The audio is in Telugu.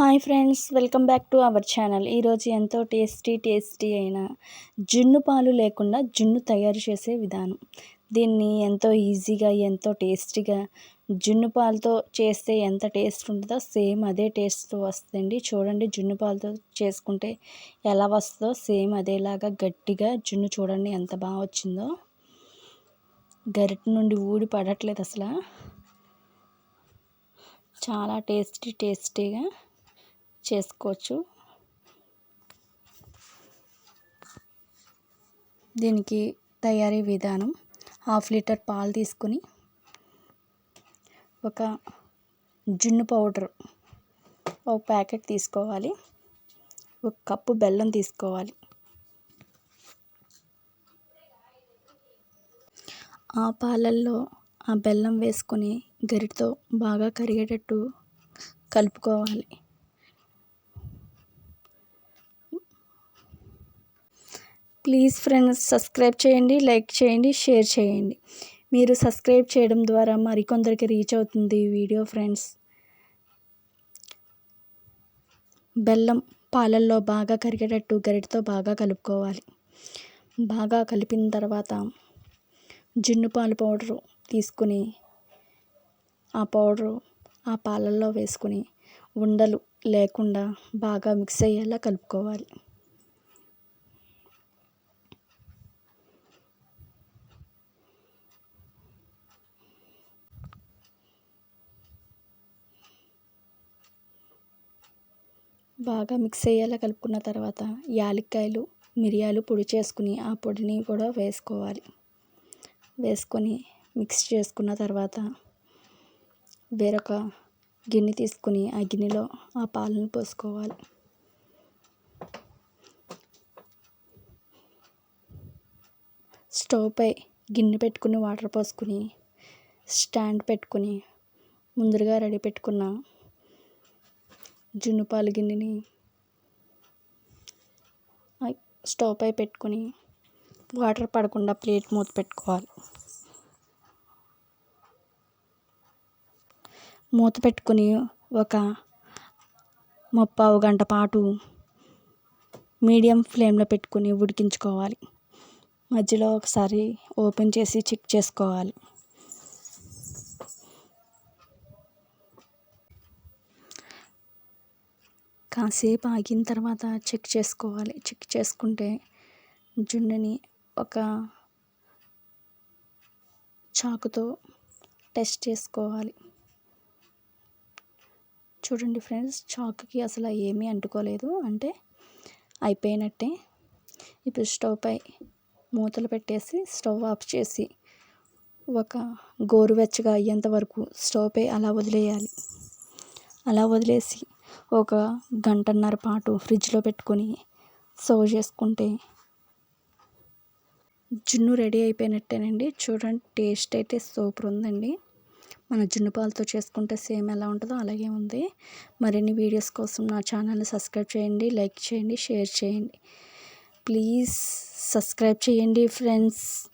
Hi friends welcome back to our channel. ఈరోజు ఎంతో టేస్టీ టేస్టీ అయిన జున్ను పాలు లేకుండా జున్ను తయారు చేసే విధానం. దీన్ని ఎంతో ఈజీగా ఎంతో టేస్టీగా జున్ను పాలతో చేస్తే ఎంత టేస్ట్ ఉంటుందో సేమ్ అదే టేస్ట్ వస్తుందండి. చూడండి జున్ను పాలతో చేసుకుంటే ఎలా వస్తుందో సేమ్ అదేలాగా గట్టిగా జున్ను చూడండి ఎంత బాగా వచ్చిందో. గరిట నుండి ఊడి పడట్లేదు అసలు. చాలా టేస్టీ టేస్టీగా చేసుకోవచ్చు. దీనికి తయారీ విధానం హాఫ్ లీటర్ పాలు తీసుకుని ఒక జున్ను పౌడర్ ఒక ప్యాకెట్ తీసుకోవాలి. ఒక కప్పు బెల్లం తీసుకోవాలి. ఆ పాలల్లో ఆ బెల్లం వేసుకొని గరిటతో బాగా కరిగేటట్టు కలుపుకోవాలి. ప్లీజ్ ఫ్రెండ్స్ సబ్స్క్రైబ్ చేయండి లైక్ చేయండి షేర్ చేయండి. మీరు సబ్స్క్రైబ్ చేయడం ద్వారా మరికొందరికి రీచ్ అవుతుంది ఈ వీడియో ఫ్రెండ్స్. బెల్లం పాలల్లో బాగా కరిగేటట్టు గరిటతో బాగా కలుపుకోవాలి. బాగా కలిపిన తర్వాత జున్ను పాలు పౌడరు తీసుకుని ఆ పౌడరు ఆ పాలల్లో వేసుకుని ఉండలు లేకుండా బాగా మిక్స్ అయ్యేలా కలుపుకోవాలి. బాగా మిక్స్ అయ్యేలా కలుపుకున్న తర్వాత యాలక్కాయలు మిరియాలు పొడి చేసుకుని ఆ పొడిని కూడా వేసుకోవాలి. వేసుకొని మిక్స్ చేసుకున్న తర్వాత వేరొక గిన్నె తీసుకుని ఆ గిన్నెలో ఆ పాలను పోసుకోవాలి. స్టవ్ పై గిన్నె పెట్టుకుని వాటర్ పోసుకుని స్టాండ్ పెట్టుకుని ముందుగా రెడీ పెట్టుకున్న జున్ను పాలు గిన్నెని స్టవ్ పై పెట్టుకొని వాటర్ పడకుండా ప్లేట్ మూత పెట్టుకోవాలి. మూత పెట్టుకుని ఒక ముప్పావు గంట పాటు మీడియం ఫ్లేమ్లో పెట్టుకుని ఉడికించుకోవాలి. మధ్యలో ఒకసారి ఓపెన్ చేసి చెక్ చేసుకోవాలి. కాసేపు ఆగిన తర్వాత చెక్ చేసుకోవాలి. చెక్ చేసుకుంటే జున్నుని ఒక చాకుతో టెస్ట్ చేసుకోవాలి. చూడండి ఫ్రెండ్స్ చాకుకి అసలు ఏమీ అంటుకోలేదు. అంటే అయిపోయినట్టే. ఇప్పుడు స్టవ్ పై మూతలు పెట్టేసి స్టవ్ ఆఫ్ చేసి ఒక గోరువెచ్చగా అయ్యేంత వరకు స్టవ్ పై అలా వదిలేయాలి. అలా వదిలేసి ఒక గంటన్నర పాటు ఫ్రిడ్జ్లో పెట్టుకొని సర్వ్ చేసుకుంటే జున్ను రెడీ అయిపోయినట్టేనండి. చూడండి టేస్ట్ అయితే సూపర్ ఉందండి. మన జున్ను పాలతో చేసుకుంటే సేమ్ ఎలా ఉంటుందో అలాగే ఉంది. మరిన్ని వీడియోస్ కోసం నా ఛానల్ని సబ్స్క్రైబ్ చేయండి లైక్ చేయండి షేర్ చేయండి. ప్లీజ్ సబ్స్క్రైబ్ చేయండి ఫ్రెండ్స్.